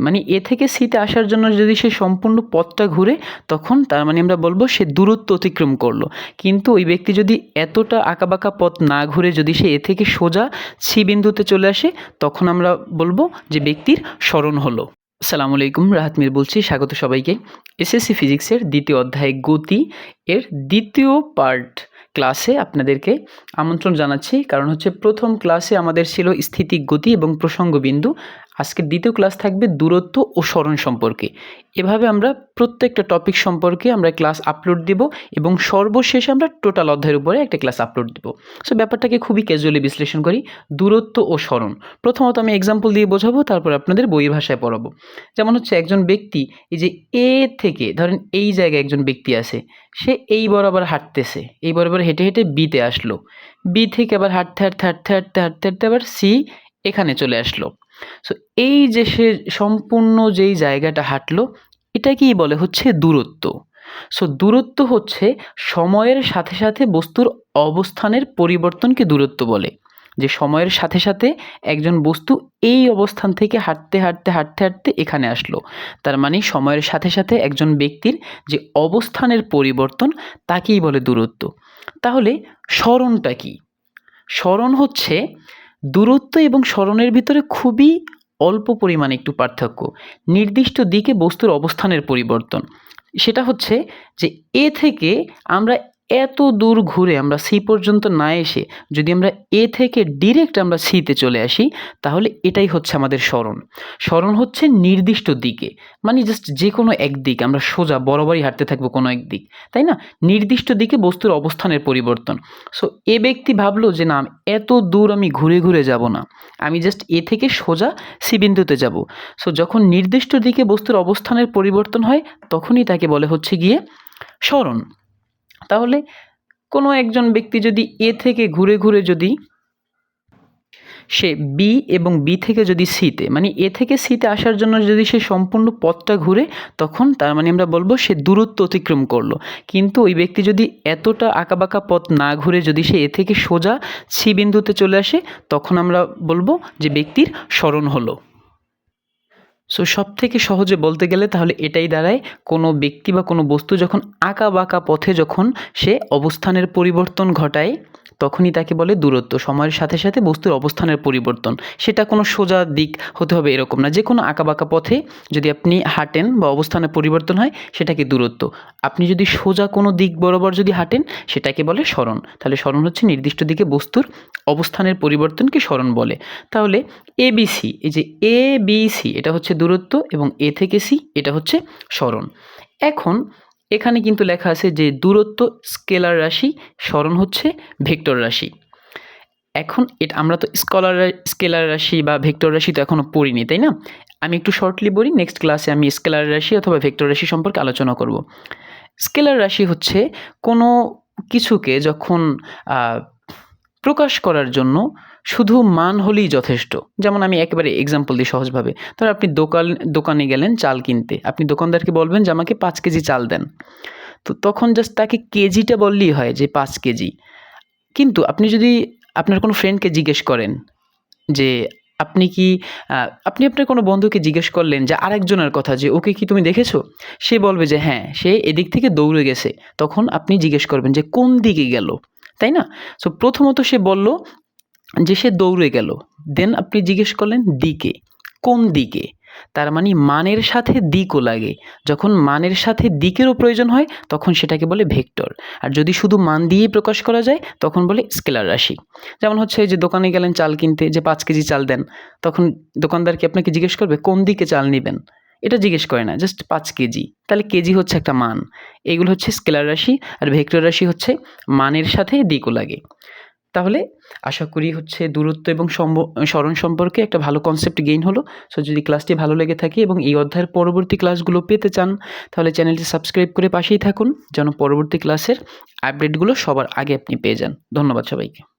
মানে এ থেকে সিতে আসার জন্য যদি সে সম্পূর্ণ পথটা ঘুরে, তখন তার মানে আমরা বলব সে দূরত্ব অতিক্রম করল। কিন্তু ওই ব্যক্তি যদি এতটা আঁকাবাঁকা পথ না ঘুরে যদি সে এ থেকে সোজা সি বিন্দুতে চলে আসে, তখন আমরা বলব যে ব্যক্তির স্মরণ হলো। সালাম আলাইকুম, রাহাত মির বলছি, স্বাগত সবাইকে। এসএসসি ফিজিক্সের দ্বিতীয় অধ্যায় গতি এর দ্বিতীয় পার্ট ক্লাসে আপনাদেরকে আমন্ত্রণ জানাচ্ছি। কারণ হচ্ছে প্রথম ক্লাসে আমাদের ছিল স্থিতিক গতি এবং প্রসঙ্গ বিন্দু। আজকের দ্বিতীয় ক্লাস থাকবে দূরত্ব ও স্মরণ সম্পর্কে। এভাবে আমরা প্রত্যেকটা টপিক সম্পর্কে আমরা ক্লাস আপলোড দিব এবং সর্বশেষে আমরা টোটাল অধ্যায়ের উপরে একটা ক্লাস আপলোড দিব। সো ব্যাপারটাকে খুবই ক্যাজুয়ালি বিশ্লেষণ করি, দূরত্ব ও স্মরণ। প্রথমত আমি এক্সাম্পল দিয়ে বোঝাবো, তারপর আপনাদের বই ভাষায় পড়াবো। যেমন হচ্ছে একজন ব্যক্তি, এই যে এ থেকে, ধরেন এই জায়গায় একজন ব্যক্তি আছে, সে এই বরাবর হাঁটতেছে, এই বরাবর হেঁটে হেঁটে বিতে আসলো। বি থেকে আবার হাঁটতে হাঁটতে হাঁটতে হাঁটতে হাঁটতে হাঁটতে আবার সি এখানে চলে আসলো। সো এই যে সে সম্পূর্ণ যেই জায়গাটা হাঁটলো, এটাকেই বলে হচ্ছে দূরত্ব। সো দূরত্ব হচ্ছে সময়ের সাথে সাথে বস্তুর অবস্থানের পরিবর্তনকে দূরত্ব বলে। যে সময়ের সাথে সাথে একজন বস্তু এই অবস্থান থেকে হাঁটতে হাঁটতে হাঁটতে হাঁটতে এখানে আসলো। তার মানে সময়ের সাথে সাথে একজন ব্যক্তির যে অবস্থানের পরিবর্তন, তাকেই বলে দূরত্ব। তাহলে স্মরণটা কি? স্মরণ হচ্ছে দূরত্ব এবং স্মরণের ভিতরে খুবই অল্প পরিমাণে একটু পার্থক্য। নির্দিষ্ট দিকে বস্তুর অবস্থানের পরিবর্তন। সেটা হচ্ছে যে এ থেকে আমরা এত দূর ঘুরে আমরা সি পর্যন্ত না এসে যদি আমরা এ থেকে ডিরেক্ট আমরা সিতে চলে আসি, তাহলে এটাই হচ্ছে আমাদের স্মরণ। স্মরণ হচ্ছে নির্দিষ্ট দিকে মানে জাস্ট যে কোনো একদিক, আমরা সোজা বরাবরই হাঁটতে থাকব কোনো একদিক তাই না? নির্দিষ্ট দিকে বস্তুর অবস্থানের পরিবর্তন। সো এ ব্যক্তি ভাবলো যে না, এত দূর আমি ঘুরে ঘুরে যাব না, আমি জাস্ট এ থেকে সোজা সি বিন্দুতে যাব। সো যখন নির্দিষ্ট দিকে বস্তুর অবস্থানের পরিবর্তন হয়, তখনই তাকে বলে হচ্ছে গিয়ে স্মরণ। তাহলে কোনো একজন ব্যক্তি যদি এ থেকে ঘুরে ঘুরে যদি সে বি এবং বি থেকে যদি সিতে মানে এ থেকে সিতে আসার জন্য যদি সে সম্পূর্ণ পথটা ঘুরে, তখন তার মানে আমরা বলব সে দূরত্ব অতিক্রম করল। কিন্তু ওই ব্যক্তি যদি এতটা আঁকাবাঁকা পথ না ঘুরে যদি সে এ থেকে সোজা সি বিন্দুতে চলে আসে, তখন আমরা বলব যে ব্যক্তির স্মরণ হলো। সো সব থেকে সহজে বলতে গেলে তাহলে এটাই দাঁড়ায়, কোনো ব্যক্তি বা কোনো বস্তু যখন আঁকা বাঁকা পথে যখন সে অবস্থানের পরিবর্তন ঘটায়, তখনই তাকে বলে দূরত্ব, সময়ের সাথে সাথে বস্তুর অবস্থানের পরিবর্তন। সেটা কোনো সোজা দিক হতে হবে এরকম না যে কোনো আঁকাবাঁকা পথে যদি আপনি হাঁটেন বা অবস্থানের পরিবর্তন হয়, সেটাকে দূরত্ব। আপনি যদি সোজা কোনো দিক বরাবর যদি হাঁটেন, সেটাকে বলে স্মরণ। তাহলে স্মরণ হচ্ছে নির্দিষ্ট দিকে বস্তুর অবস্থানের পরিবর্তনকে স্মরণ বলে। তাহলে এবিসি এই যে এ বি সি, এটা হচ্ছে দূরত্ব এবং এ থেকে সি, এটা হচ্ছে স্মরণ। এখন এখানে কিন্তু লেখা আছে যে দূরত্ব স্কেলার রাশি, স্মরণ হচ্ছে ভেক্টর রাশি। এখন এটা আমরা তো স্কলার স্কেলার রাশি বা ভেক্টর রাশি তো এখনও পড়িনি, তাই না? আমি একটু শর্টলি বলি, নেক্সট ক্লাসে আমি স্কেলার রাশি অথবা ভেক্টর রাশি সম্পর্কে আলোচনা করব। স্কেলার রাশি হচ্ছে কোনো কিছুকে যখন প্রকাশ করার জন্য শুধু মান হলেই যথেষ্ট। যেমন আমি একেবারে এক্সাম্পল দিই সহজভাবে। ধর আপনি দোকান, দোকানে গেলেন চাল কিনতে। আপনি দোকানদারকে বলবেন যে, আমাকে পাঁচ কেজি চাল দেন। তো তখন জাস্ট তাকে কেজিটা বললেই হয় যে, পাঁচ কেজি। কিন্তু আপনি যদি আপনার কোনো ফ্রেন্ডকে জিজ্ঞেস করেন যে, আপনি কি আপনি আপনার কোনো বন্ধুকে জিজ্ঞেস করলেন যে, আরেকজনের কথা যে, ওকে কি তুমি দেখেছ? সে বলবে যে হ্যাঁ সে এদিক থেকে দৌড়ে গেছে। তখন আপনি জিজ্ঞেস করবেন যে, কোন দিকে গেল? তাই না? সো প্রথমত সে বলল যে সে দৌড়ে গেল দেন আপনি জিজ্ঞেস করলেন দিকে কোন দিকে তার মানে মানের সাথে দিকও লাগে। যখন মানের সাথে দিকেরও প্রয়োজন হয়, তখন সেটাকে বলে ভেক্টর। আর যদি শুধু মান দিয়েই প্রকাশ করা যায়, তখন বলে স্কেলার রাশি। যেমন হচ্ছে যে দোকানে গেলেন চাল কিনতে, যে পাঁচ কেজি চাল দেন, তখন দোকানদারকে আপনাকে জিজ্ঞেস করবে, কোন দিকে চাল নেবেন? এটা জিজ্ঞেস করে না জাস্ট পাঁচ কেজি। তাহলে কেজি হচ্ছে একটা মান। এগুলো হচ্ছে স্কেলার রাশি, আর ভেক্টর রাশি হচ্ছে মানের সাথে দিকও লাগে। তাহলে আশা করি হচ্ছে দূরত্ব এবং স্মরণ সম্পর্কে একটা ভালো কনসেপ্ট গেইন হলো। সো যদি ক্লাসটি ভালো লেগে থাকে এবং এই অধ্যায়ের পরবর্তী ক্লাসগুলো পেতে চান, তাহলে চ্যানেলটি সাবস্ক্রাইব করে পাশেই থাকুন। যেন পরবর্তী ক্লাসের আপডেটগুলো সবার আগে আপনি পেয়ে যান। ধন্যবাদ সবাইকে।